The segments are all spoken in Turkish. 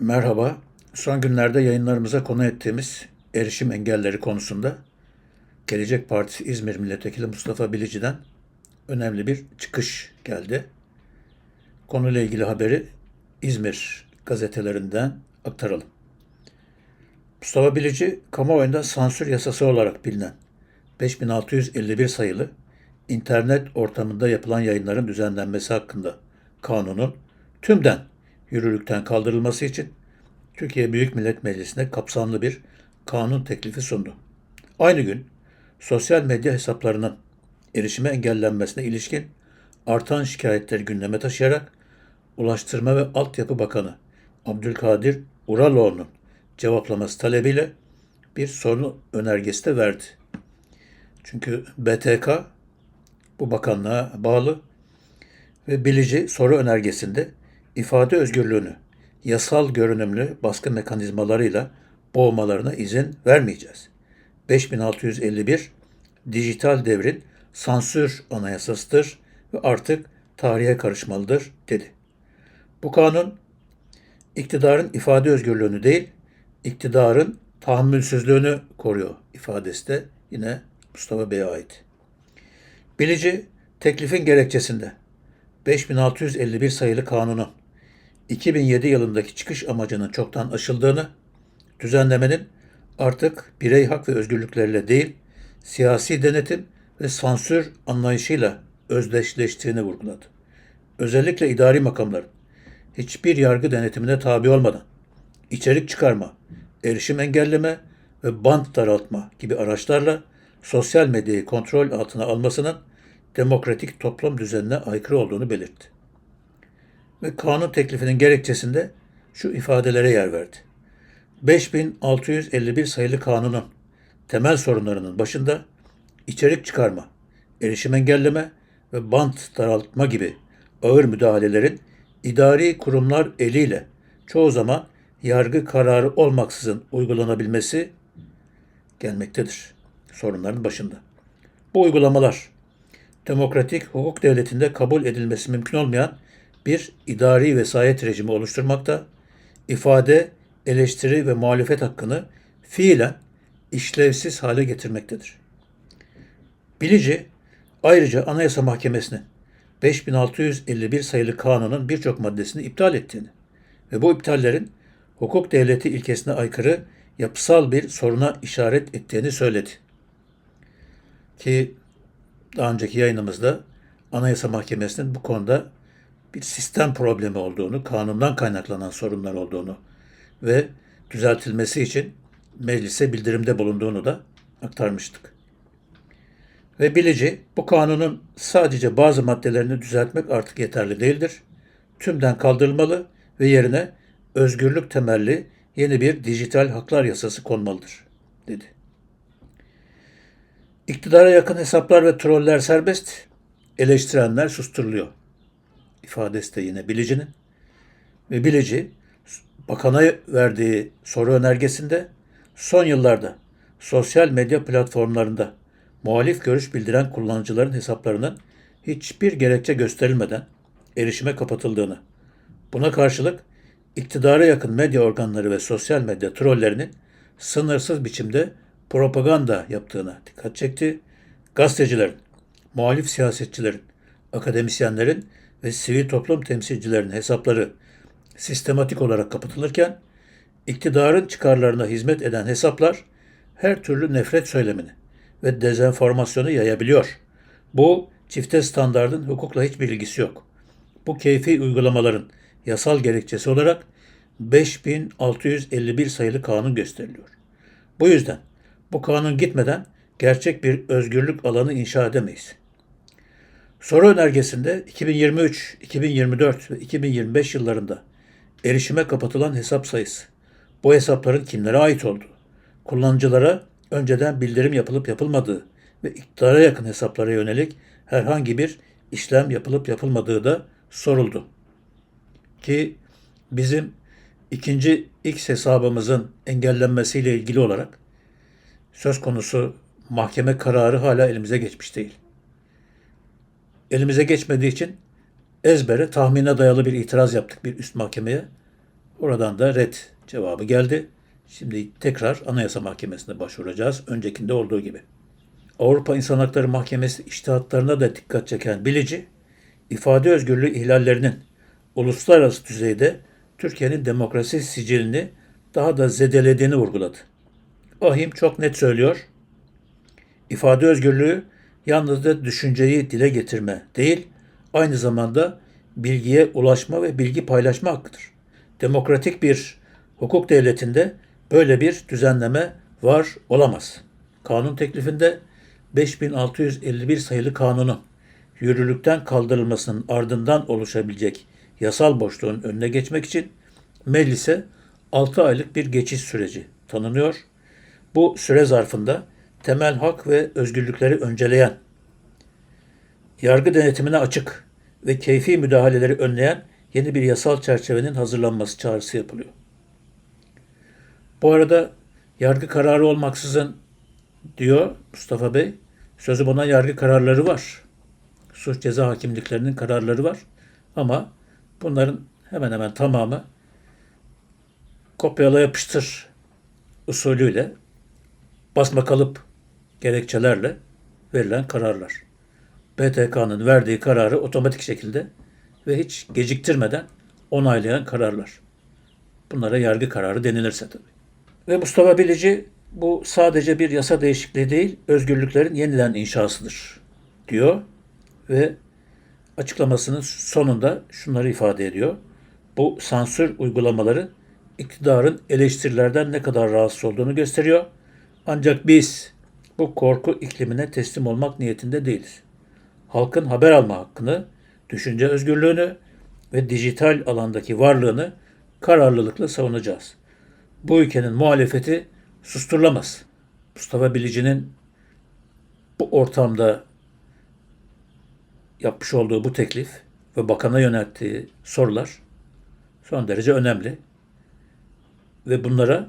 Merhaba. Son günlerde yayınlarımıza konu ettiğimiz erişim engelleri konusunda Gelecek Partisi İzmir Milletvekili Mustafa Bilici'den önemli bir çıkış geldi. Konuyla ilgili haberi İzmir gazetelerinden aktaralım. Mustafa Bilici, kamuoyunda sansür yasası olarak bilinen 5651 sayılı internet ortamında yapılan yayınların düzenlenmesi hakkında kanunun tümden yürürlükten kaldırılması için Türkiye Büyük Millet Meclisi'ne kapsamlı bir kanun teklifi sundu. Aynı gün sosyal medya hesaplarının erişime engellenmesine ilişkin artan şikayetleri gündeme taşıyarak Ulaştırma ve Altyapı Bakanı Abdülkadir Uraloğlu'nun cevaplaması talebiyle bir sorun önergesi de verdi. Çünkü BTK bu bakanlığa bağlı ve bilici soru önergesinde ifade özgürlüğünü yasal görünümlü baskı mekanizmalarıyla boğmalarına izin vermeyeceğiz. 5651 dijital devrin sansür anayasasıdır ve artık tarihe karışmalıdır dedi. Bu kanun iktidarın ifade özgürlüğünü değil, iktidarın tahammülsüzlüğünü koruyor ifadesi de yine Mustafa Bey'e ait. Bilici teklifin gerekçesinde 5651 sayılı kanunun 2007 yılındaki çıkış amacının çoktan aşıldığını, düzenlemenin artık birey hak ve özgürlükleriyle değil, siyasi denetim ve sansür anlayışıyla özdeşleştiğini vurguladı. Özellikle idari makamların hiçbir yargı denetimine tabi olmadan içerik çıkarma, erişim engelleme ve bant daraltma gibi araçlarla sosyal medyayı kontrol altına almasının demokratik toplum düzenine aykırı olduğunu belirtti. Ve kanun teklifinin gerekçesinde şu ifadelere yer verdi. 5651 sayılı kanunun temel sorunlarının başında içerik çıkarma, erişim engelleme ve bant daraltma gibi ağır müdahalelerin idari kurumlar eliyle çoğu zaman yargı kararı olmaksızın uygulanabilmesi gelmektedir sorunların başında. Bu uygulamalar demokratik hukuk devletinde kabul edilmesi mümkün olmayan bir idari vesayet rejimi oluşturmakta, ifade, eleştiri ve muhalefet hakkını fiilen işlevsiz hale getirmektedir. Bilici ayrıca Anayasa Mahkemesi'nin 5651 sayılı kanunun birçok maddesini iptal ettiğini ve bu iptallerin hukuk devleti ilkesine aykırı yapısal bir soruna işaret ettiğini söyledi. Ki daha önceki yayınımızda Anayasa Mahkemesi'nin bu konuda bir sistem problemi olduğunu, kanundan kaynaklanan sorunlar olduğunu ve düzeltilmesi için meclise bildirimde bulunduğunu da aktarmıştık. Ve bilici bu kanunun sadece bazı maddelerini düzeltmek artık yeterli değildir. Tümden kaldırılmalı ve yerine özgürlük temelli yeni bir dijital haklar yasası konmalıdır, dedi. İktidara yakın hesaplar ve troller serbest, eleştirenler susturuluyor. İfadesi de yine Bilici'nin. Ve Bilici, bakana verdiği soru önergesinde son yıllarda sosyal medya platformlarında muhalif görüş bildiren kullanıcıların hesaplarının hiçbir gerekçe gösterilmeden erişime kapatıldığını, buna karşılık iktidara yakın medya organları ve sosyal medya trollerinin sınırsız biçimde propaganda yaptığına dikkat çekti. Gazetecilerin, muhalif siyasetçilerin, akademisyenlerin ve sivil toplum temsilcilerinin hesapları sistematik olarak kapatılırken iktidarın çıkarlarına hizmet eden hesaplar her türlü nefret söylemini ve dezenformasyonu yayabiliyor. Bu çifte standardın hukukla hiçbir ilgisi yok. Bu keyfi uygulamaların yasal gerekçesi olarak 5651 sayılı kanun gösteriliyor. Bu yüzden bu kanun gitmeden gerçek bir özgürlük alanı inşa edemeyiz. Soru önergesinde 2023, 2024 ve 2025 yıllarında erişime kapatılan hesap sayısı, bu hesapların kimlere ait olduğu, kullanıcılara önceden bildirim yapılıp yapılmadığı ve iktidara yakın hesaplara yönelik herhangi bir işlem yapılıp yapılmadığı da soruldu. Ki bizim ikinci X hesabımızın engellenmesiyle ilgili olarak söz konusu mahkeme kararı hala elimize geçmiş değil. Elimize geçmediği için ezbere tahmine dayalı bir itiraz yaptık bir üst mahkemeye. Oradan da red cevabı geldi. Şimdi tekrar Anayasa Mahkemesi'ne başvuracağız. Öncekinde olduğu gibi. Avrupa İnsan Hakları Mahkemesi iştihatlarına da dikkat çeken bilici, ifade özgürlüğü ihlallerinin uluslararası düzeyde Türkiye'nin demokrasi sicilini daha da zedelediğini vurguladı. Ahim çok net söylüyor. İfade özgürlüğü yalnızca düşünceyi dile getirme değil, aynı zamanda bilgiye ulaşma ve bilgi paylaşma hakkıdır. Demokratik bir hukuk devletinde böyle bir düzenleme var olamaz. Kanun teklifinde 5651 sayılı kanunun yürürlükten kaldırılmasının ardından oluşabilecek yasal boşluğun önüne geçmek için meclise 6 aylık bir geçiş süreci tanınıyor. Bu süre zarfında temel hak ve özgürlükleri önceleyen, yargı denetimine açık ve keyfi müdahaleleri önleyen yeni bir yasal çerçevenin hazırlanması çağrısı yapılıyor. Bu arada yargı kararı olmaksızın diyor Mustafa Bey, sözüm ona yargı kararları var. Suç ceza hakimliklerinin kararları var. Ama bunların hemen hemen tamamı kopyala yapıştır usulüyle basma kalıp gerekçelerle verilen kararlar. BTK'nın verdiği kararı otomatik şekilde ve hiç geciktirmeden onaylayan kararlar. Bunlara yargı kararı denilirse tabii. Ve Mustafa Bilici bu sadece bir yasa değişikliği değil, özgürlüklerin yeniden inşasıdır diyor ve açıklamasının sonunda şunları ifade ediyor. Bu sansür uygulamaları iktidarın eleştirilerden ne kadar rahatsız olduğunu gösteriyor. Ancak biz bu korku iklimine teslim olmak niyetinde değiliz. Halkın haber alma hakkını, düşünce özgürlüğünü ve dijital alandaki varlığını kararlılıkla savunacağız. Bu ülkenin muhalefeti susturulamaz. Mustafa Bilici'nin bu ortamda yapmış olduğu bu teklif ve bakana yönelttiği sorular son derece önemli. Ve bunlara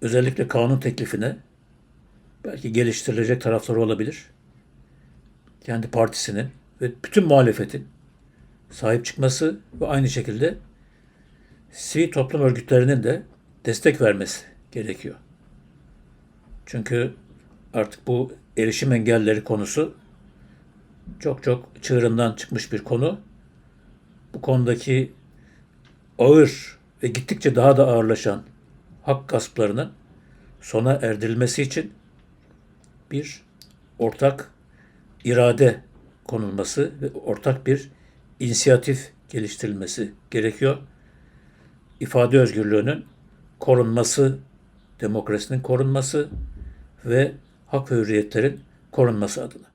özellikle kanun teklifine belki geliştirilecek tarafları olabilir. Kendi partisinin ve bütün muhalefetin sahip çıkması ve aynı şekilde sivil toplum örgütlerinin de destek vermesi gerekiyor. Çünkü artık bu erişim engelleri konusu çok çok çığırından çıkmış bir konu. Bu konudaki ağır ve gittikçe daha da ağırlaşan hak gasplarının sona erdirilmesi için bir ortak irade konulması ve ortak bir inisiyatif geliştirilmesi gerekiyor. İfade özgürlüğünün korunması, demokrasinin korunması ve hak ve hürriyetlerin korunması adına.